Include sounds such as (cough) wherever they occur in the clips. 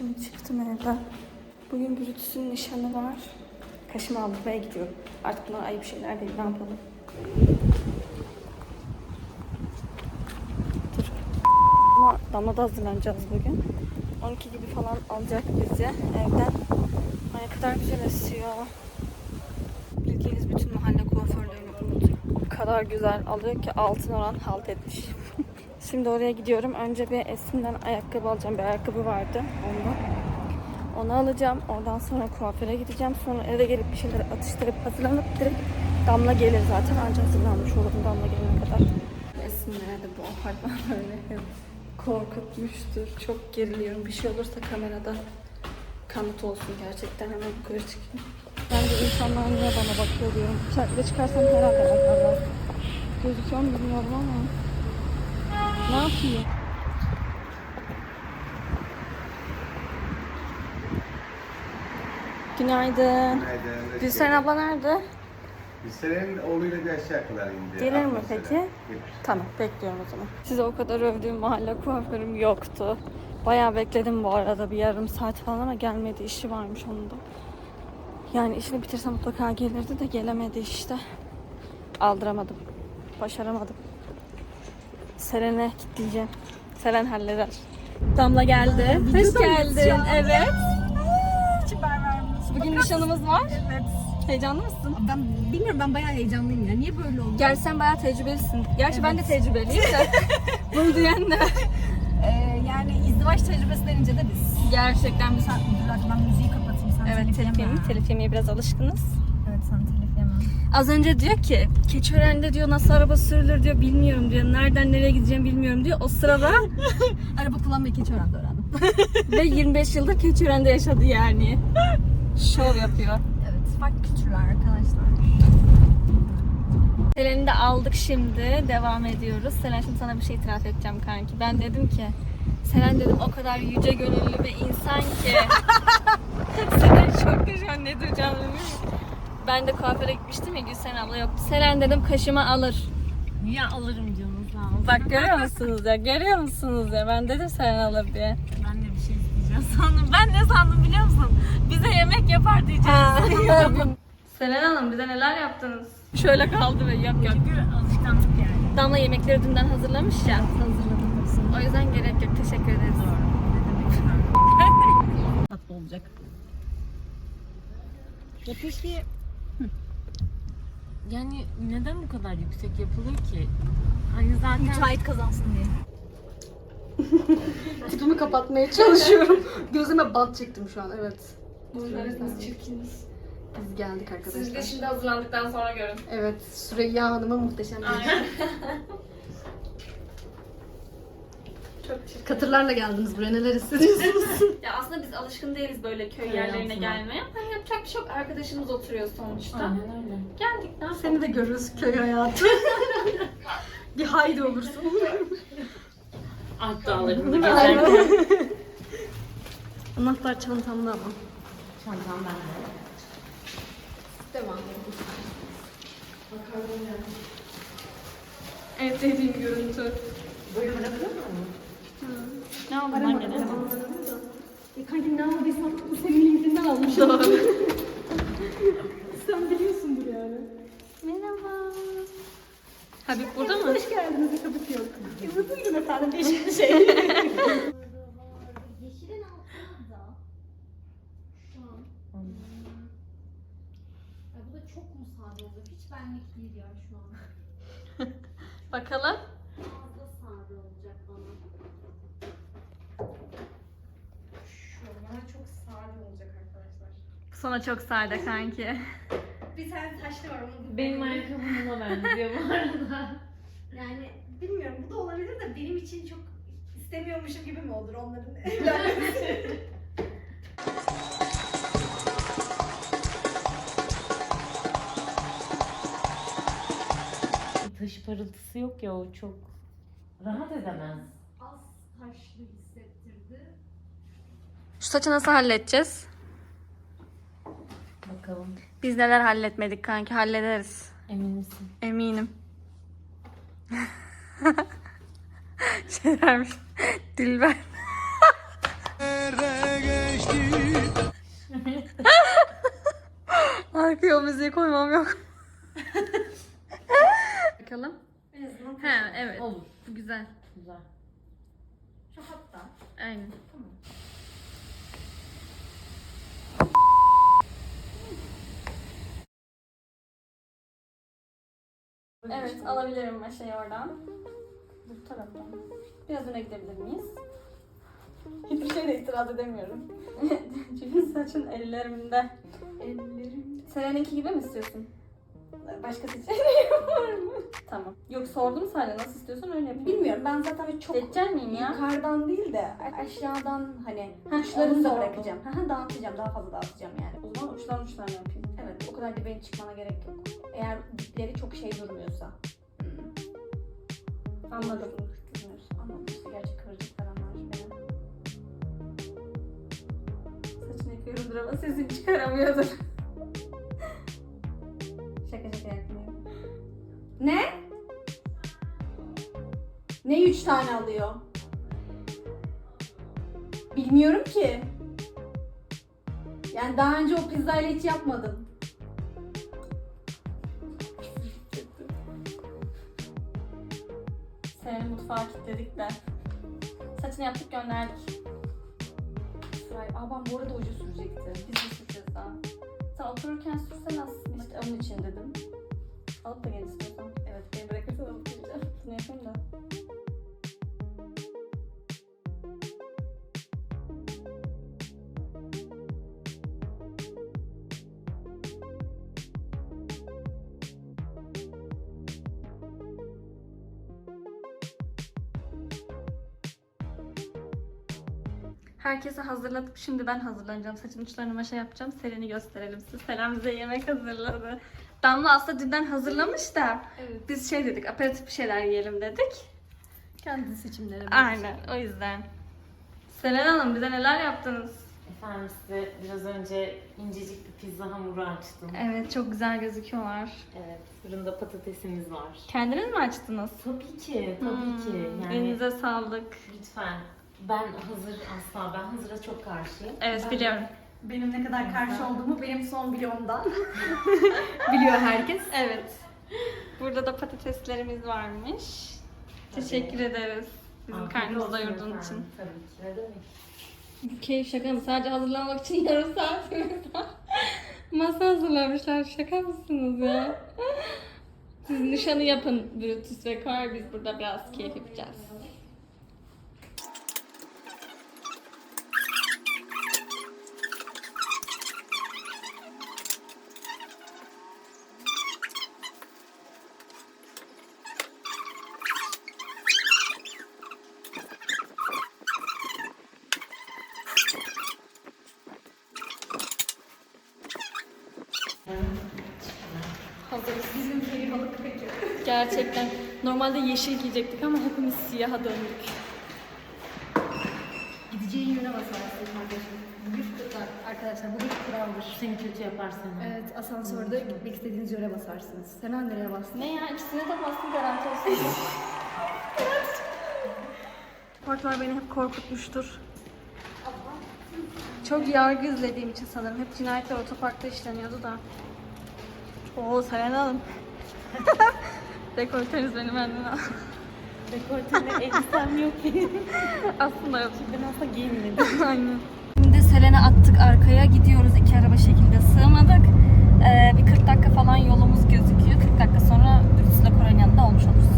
Şimdi çıktım evden. Bugün Brutus'un nişanı var. Kaşımı aldırmaya gidiyorum. Artık bunlar ayıp şeyler değil. Ne yapalım? Dur. Ama Damla'da hazırlanacağız bugün. 12 gibi falan alacak bizi evden. Ay kadar güzel esiyor. Bildiğiniz bütün mahalle kuaförlerini kadar güzel alıyor ki altın oran halt etmiş. Şimdi oraya gidiyorum. Önce bir Esin'den ayakkabı alacağım. Bir ayakkabı vardı onda. Onu alacağım. Oradan sonra kuaföre gideceğim. Sonra eve gelip bir şeyler atıştırıp hazırlanıp direkt Damla gelir zaten. Anca hazırlanmış olurum Damla gelene kadar. Esin nerede bu apartman (laughs) böyle korkutmuştur. Çok geriliyorum. Bir şey olursa kamerada kanıt olsun gerçekten. Hemen yukarı çıkayım. Bence insanlar niye bana bakıyor diyorum. Şarkıda çıkarsam herhalde bakarlar. Gözüküyor mu bilmiyorum ama. Ne yapayım? Günaydın. Günaydın. geldin. abla nerede? Gülsen'in oğluyla bir aşağı kadar indi. Gelir mi peki? Gelir. Tamam bekliyorum o zaman. Size o kadar övdüğüm mahalle kuaförüm yoktu. Bayağı bekledim bu arada bir yarım saat falan ama gelmedi işi varmış onun da. Yani işini bitirse mutlaka gelirdi de gelemedi işte. Aldıramadım. Başaramadım. Seren'e gideceğim. Seren halleder. Damla geldi. Hoş geldin. Evet. Bugün nişanımız var. Evet. Heyecanlı mısın? Ben bilmiyorum ben bayağı heyecanlıyım ya. Niye böyle oldu? Gerçi sen bayağı tecrübelisin. Gerçi ben de tecrübeliyim de. (laughs) Bunu diyen de. Ee, yani izdivaç tecrübesi denince de biz. Gerçekten biz Sen dur ben müziği kapatayım. Sen Evet telif yemeye, telif yemeye biraz alışkınız. Az önce diyor ki Keçiören'de diyor nasıl araba sürülür diyor bilmiyorum diyor. Nereden nereye gideceğim bilmiyorum diyor. O sırada (laughs) Araba kullanmayı keçi öğrendi öğrendim. (laughs) ve 25 yıldır Keçiören'de yaşadı yani. Şov yapıyor. evet farklı kültürler arkadaşlar. Selen'i de aldık şimdi. Devam ediyoruz. Selen şimdi sana bir şey itiraf edeceğim kanki. Ben dedim ki Selen dedim o kadar yüce gönüllü bir insan ki. (laughs) Selen çok şu an ne duyacağını bilmiyorum. Ben de kuaföre gitmiştim ya Gülsen abla yoktu. Selen dedim kaşıma alır. Niye alırım diyorsunuz lan? Bak görüyor musunuz ya? Görüyor musunuz ya? Ben dedim Selen alır diye. Ben de bir şey isteyeceğim sandım. Ben ne sandım biliyor musun? Bize yemek yapar diyeceğiz. (laughs) Selen Hanım bize neler yaptınız? Şöyle kaldı ve yap yap. Çünkü alışkanlık yani. Damla yemekleri dünden hazırlamış ya. Hazırladım hepsini. O yüzden gerek yok. Teşekkür ederiz. (laughs) Tatlı olacak. Ya peki yani neden bu kadar yüksek yapılıyor ki? Hani zaten müteahhit kazansın diye. (laughs) Tipimi kapatmaya çalışıyorum. Gözüme bant çektim şu an evet. Bunlarınız çirkiniz. Biz geldik Siz de arkadaşlar. şimdi hazırlandıktan sonra görün. Evet Süreyya Hanım'ın muhteşem bir (laughs) Çok. Katırlarla geldiniz buraya neler hissediyorsunuz? (laughs) (laughs) Ya aslında biz alışkın değiliz böyle köy Hayatına. yerlerine gelmeye. Ama yapacak bir şey yok. Arkadaşımız oturuyor sonuçta. Aynen öyle. Geldik ne yapalım? Seni de görürüz köy hayatı. (laughs) bir haydi olursun. Alp dağlarında gezerken. Anahtar çantamda ama. Çantam bende. Devam En sevdiğim görüntü. Böyle bırakılır mı? Ne aldın lan gene? E kanki ne aldıysam bu senin linkinden almışım. Doğru. (laughs) Sen biliyorsundur yani. Merhaba. Habib burada mı? Hoş geldiniz. Kapısı yok. E, buyurun efendim değişik bir (laughs) şey. Yeşilin altında şu an ya bu da çok mu sade oldu? Hiç benlik değil ya şu an. Bakalım. Fazla sade olacak bana. Şu bana çok sade olacak arkadaşlar. Sana çok sade kanki. Bir tane taşlı var onu Benim ayakkabım buna benziyor bu arada. Yani bilmiyorum bu da olabilir de benim için çok istemiyormuşum gibi mi olur onların (laughs) evlenmesi? Taşı parıltısı yok ya o çok rahat edemez. Az taşlı hissettirdi. Şu saçı nasıl halledeceğiz? Bakalım Biz neler halletmedik kanki hallederiz. emin misin? Eminim. (laughs) şey vermiş. Dilber. (laughs) Arkaya o müziği koymam yok. (laughs) Bakalım. En azından He evet. Olur. Bu güzel. Güzel. şu hatta. Aynen. Evet alabilirim maşayı oradan. Bu taraftan. Biraz öne gidebilir miyiz? Hiçbir şeyle itiraz edemiyorum. (laughs) Çünkü saçın ellerimde. Ellerim. Seren'inki gibi mi istiyorsun? Başka seçeneği (laughs) Var mı? Tamam. Yok sordum sadece nasıl istiyorsan öyle yapayım. Bilmiyorum ben zaten çok Seçecek miyim ya? yukarıdan değil de aşağıdan hani Ha, uçlarını onu da sordum. bırakacağım. Ha, dağıtacağım daha fazla dağıtacağım yani. O zaman uçtan uçtan yapayım. Evet o kadar dibine çıkmana gerek yok. Eğer dipleri çok şey durmuyorsa. Hmm. Anladım. Anladım işte gerçek kıvırcık falan var benim. Saçını yıkıyorumdur ama sesini çıkaramıyordur. (laughs) Şaka şaka yapmıyorum. Ne? Ne üç tane alıyor? Bilmiyorum ki. Yani daha önce o pizzayla hiç yapmadım. Senin mutfağa kilitledik de. Saçını yaptık gönderdik. Sıray. Aa ben bu arada ucu sürecektim. Biz de süreceğiz daha. Sen otururken sürsen aslında. İşte onun için dedim. Alıp da gel istiyorsan. Evet beni bırakırsan alıp geleceğim. Bunu yapayım da. Herkese hazırladık. Şimdi ben hazırlanacağım. Saçın uçlarını maşa yapacağım. Seren'i gösterelim size. Selen bize yemek hazırladı. Damla aslında dünden hazırlamış da Evet. biz şey dedik, aperatif bir şeyler yiyelim dedik. Kendi seçimlerim. Aynen, o yüzden. Selen Hanım bize neler yaptınız? Efendim size biraz önce incecik bir pizza hamuru açtım. Evet, çok güzel gözüküyorlar. Evet, fırında patatesimiz var. Kendiniz mi açtınız? Tabii ki, tabii Hmm, ki. Yani Elinize sağlık. lütfen. Ben hazır asla, ben hazıra çok karşıyım. Evet, biliyorum. Benim ne kadar karşı olduğumu benim son videomdan (laughs) biliyor herkes. Evet. Burada da patateslerimiz varmış. Teşekkür ederiz. Bizim Afiyet karnımızı doyurduğun için. Tabii ki, ne demek. Bu keyif şaka mı? Sadece hazırlanmak için yarım var. (laughs) Masa hazırlamışlar. Şaka mısınız ya? Siz nişanı yapın Brutus ve Kar. Biz burada biraz keyif yapacağız. Gerçekten. Normalde yeşil giyecektik ama hepimiz siyaha döndük. Gideceğin yöne basarsın kardeşim. Bu bir kural. Arkadaşlar bu bir kuraldır. Seni kötü yaparsan. Evet asansörde gitmek istediğiniz yöne basarsınız. Sen nereye bastın? Ne ya? İkisine de bastım garanti olsun. (laughs) Portlar beni hep korkutmuştur. Çok yargı izlediğim için sanırım. Hep cinayetler otoparkta işleniyordu da. Oo Selen Hanım. (laughs) Dekolteniz beni benden al. (laughs) Dekolteli elbisem yok benim. (laughs) Aslında yok. Ben aslında giyinmedim. (laughs) Aynen. Şimdi Selen'i attık arkaya gidiyoruz iki araba şekilde sığmadık. Ee, bir 40 dakika falan yolumuz gözüküyor. 40 dakika sonra Brutus'la Kore'nin yanında olmuş oluruz.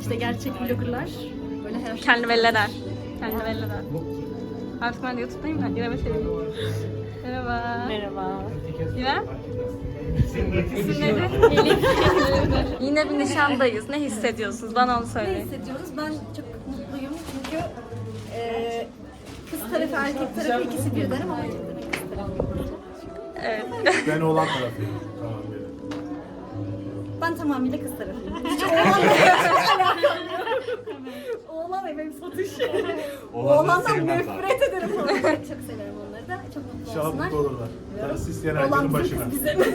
İşte gerçek vloggerlar böyle her Kendi belli eder. Kendi belli eder. Artık ben de YouTube'dayım da İrem'e seveyim. Merhaba. Merhaba. İrem? İsim nedir? Yine bir nişandayız. Ne hissediyorsunuz? Bana onu Ne söyleyin. hissediyoruz? Ben çok mutluyum çünkü e, kız tarafı erkek tarafı ikisi birden ama. Evet. Ben oğlan tarafıyım. Ben tamamıyla kız tarafıyım. (laughs) Hiç yok. Oğlan benim satış. (laughs) Oğlanları Oğlandan nefret ederim (laughs) çok severim onları da. çok mutlu İnşallah olsunlar. mutlu olurlar. Darısı isteyen herkesin başına.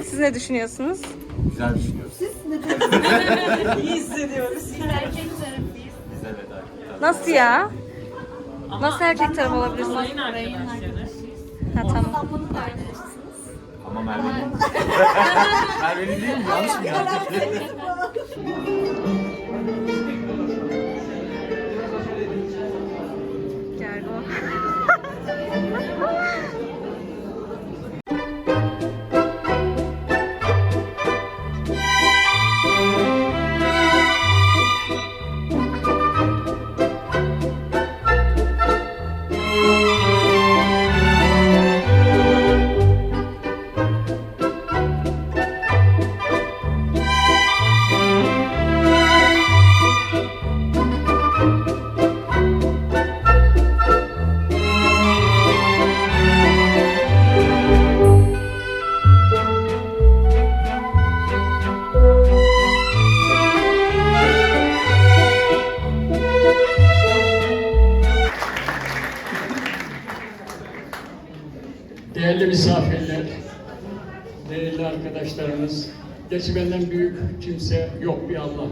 Siz ne düşünüyorsunuz? Güzel düşünüyoruz. (laughs) Nasıl ya? Nasıl erkek tarafı olabilirsin? Sayın arkadaşları. Ha tamam. Ama Merve'nin. Merve'nin değil mi? Yanlış mı yazdık?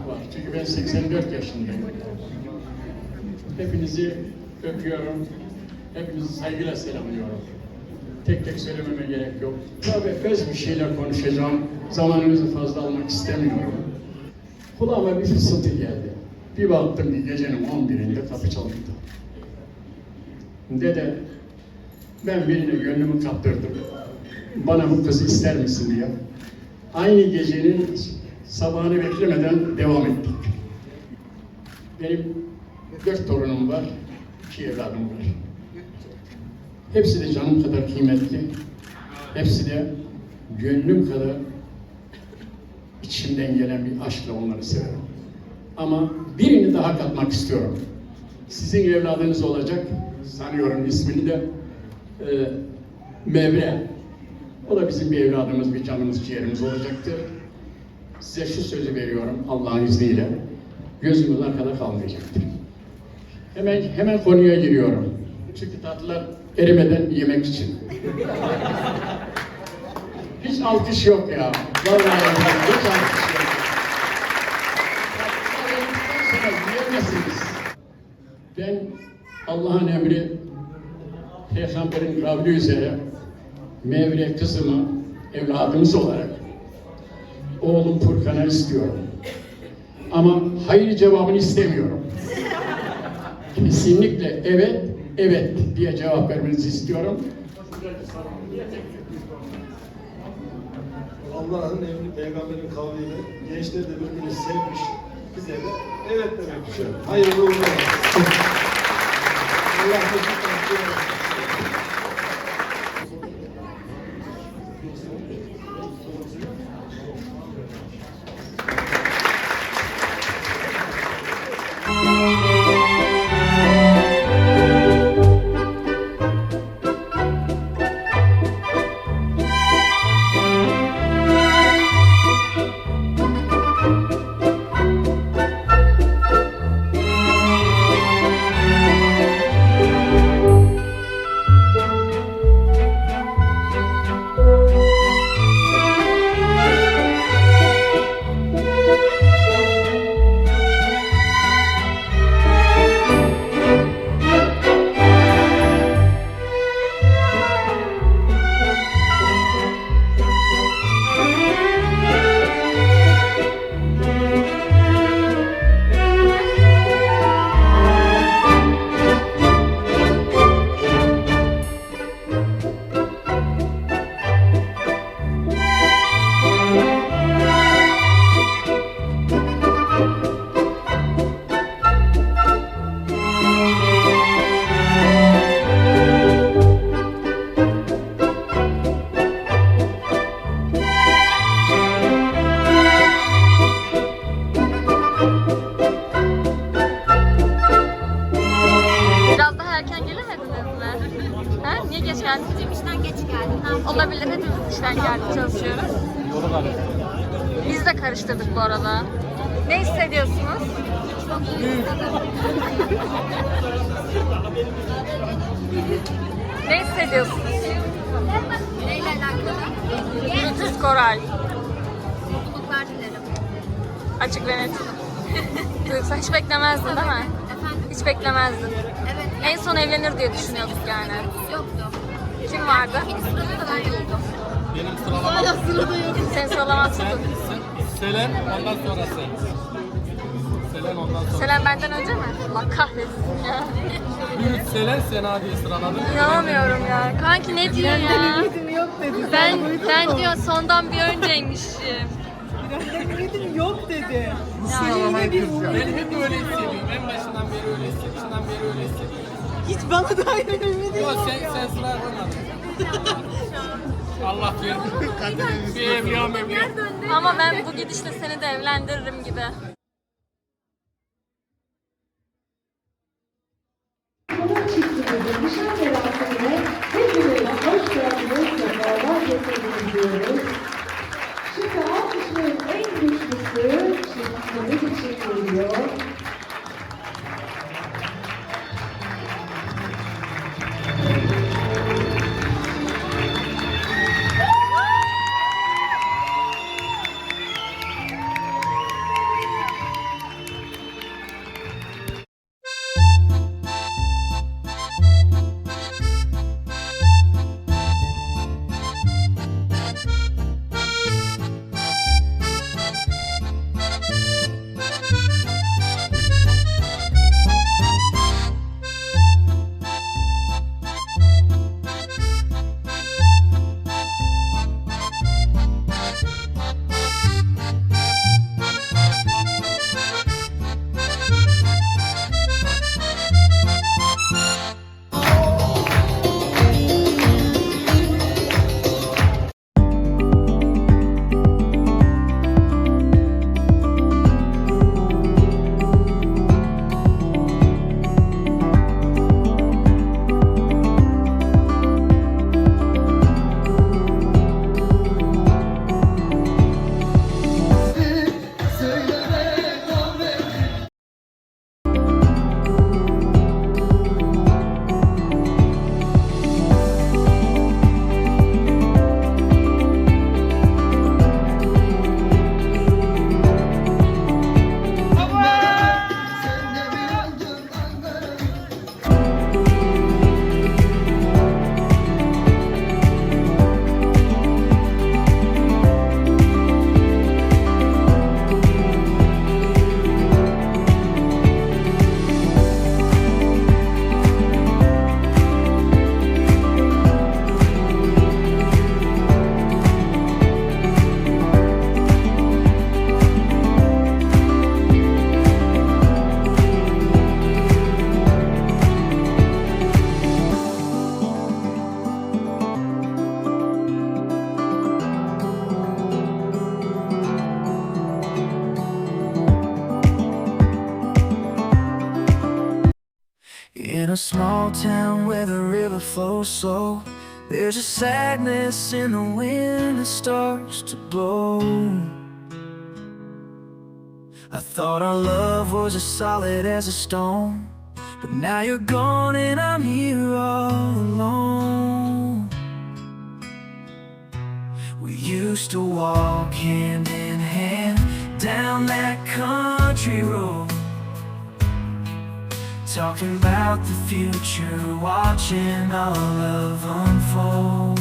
Var. Çünkü ben 84 yaşındayım. Hepinizi öpüyorum, hepinizi saygıyla selamlıyorum. Tek tek söylememe gerek yok. Tabii öz bir şeyler konuşacağım, zamanınızı fazla almak istemiyorum. Kulağıma bir fısıltı geldi. Bir baktım bir gecenin 11'inde kapı çalındı. Dede, ben birine gönlümü kaptırdım. Bana bu kızı ister misin diye. Aynı gecenin sabahını beklemeden devam ettik. Benim dört torunum var, iki evladım var. Hepsi de canım kadar kıymetli. Hepsi de gönlüm kadar içimden gelen bir aşkla onları severim. Ama birini daha katmak istiyorum. Sizin evladınız olacak, sanıyorum ismini de e, Mevre. O da bizim bir evladımız, bir canımız, ciğerimiz olacaktır. Size şu sözü veriyorum Allah'ın izniyle. Gözümüz arkada kalmayacaktır. Hemen hemen konuya giriyorum. Çünkü tatlılar erimeden yemek için. Hiç alkış yok ya. Vallahi hiç alkış yok. Yiyemezsiniz. Ben Allah'ın emri Peygamberin kavli üzere Mevre kızımı evladımız olarak oğlum Furkan'a istiyorum. Ama hayır cevabını istemiyorum. Kesinlikle evet, evet diye cevap vermenizi istiyorum. Allah'ın emri peygamberin kavliyle gençler de birbirini sevmiş. Bize de evet demek düşer. Hayırlı uğurlu olsun. Allah. Biz de karıştırdık bu arada. Ne hissediyorsunuz? ne hissediyorsunuz? Neyle alakalı? Brutus Koray. Mutluluklar dilerim. Açık ve net. Duygusal hiç beklemezdin değil mi? Efendim? Hiç beklemezdin. Evet. En son evlenir diye düşünüyorduk yani. Yoktu. Kim vardı? İkinci sırada da ben yoktum. Benim sıralamam. Sen sıralaman tutun. Selen ondan sonra sen. Selen ondan sonra. Selen benden önce mi? Allah kahretsin ya. Bürüt Selen Sena diye sıraladım. İnanamıyorum ya. Kanki ne diyor ya? Ben ben diyor sondan bir önceymişim. Yok dedi. Ben hep öyle hissediyorum. En başından beri öyle hissediyorum. Başından beri öyle hissediyorum. Hiç bana da öyle demedi. Yok sen, sen sıra koymadın. (laughs) Allah verdi. Bir evliya mevliya. Ama ben bu gidişle seni de evlendiririm gibi. A small town where the river flows slow, there's a sadness in the wind that starts to blow. I thought our love was as solid as a stone, but now you're gone and I'm here all alone. We used to walk hand in hand down that country road. Talking about the future, watching all of unfold.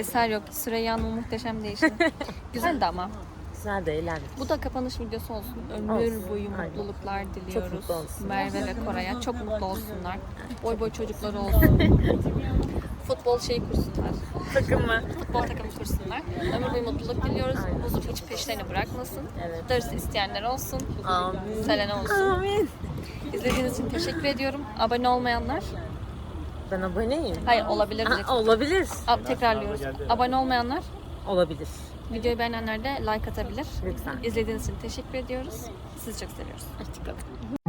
Eser yok. Süreyya'nın o muhteşem değişimi. (laughs) Güzeldi ama. Güzel de eğlendik. Bu da kapanış videosu olsun. Ömür Olsun, boyu aynen. mutluluklar diliyoruz. mutlu olsun. Merve ve Koray'a çok mutlu olsunlar. Boy boy çocukları (laughs) olsun. Futbol şeyi kursunlar. Takımı. Futbol takımı kursunlar. Ömür boyu mutluluk diliyoruz. Huzur hiç peşlerini bırakmasın. Evet. Darısı isteyenler olsun. Amin. Selena olsun. Amin. İzlediğiniz için teşekkür ediyorum. Abone olmayanlar, Ben aboneyim. hayır olabilir Ha, olabilir. Ab- Tekrarlıyoruz. Abone olmayanlar, Olabilir. videoyu beğenenler de like atabilir. Lütfen. İzlediğiniz için teşekkür ediyoruz. Sizi çok seviyoruz. Hoşçakalın.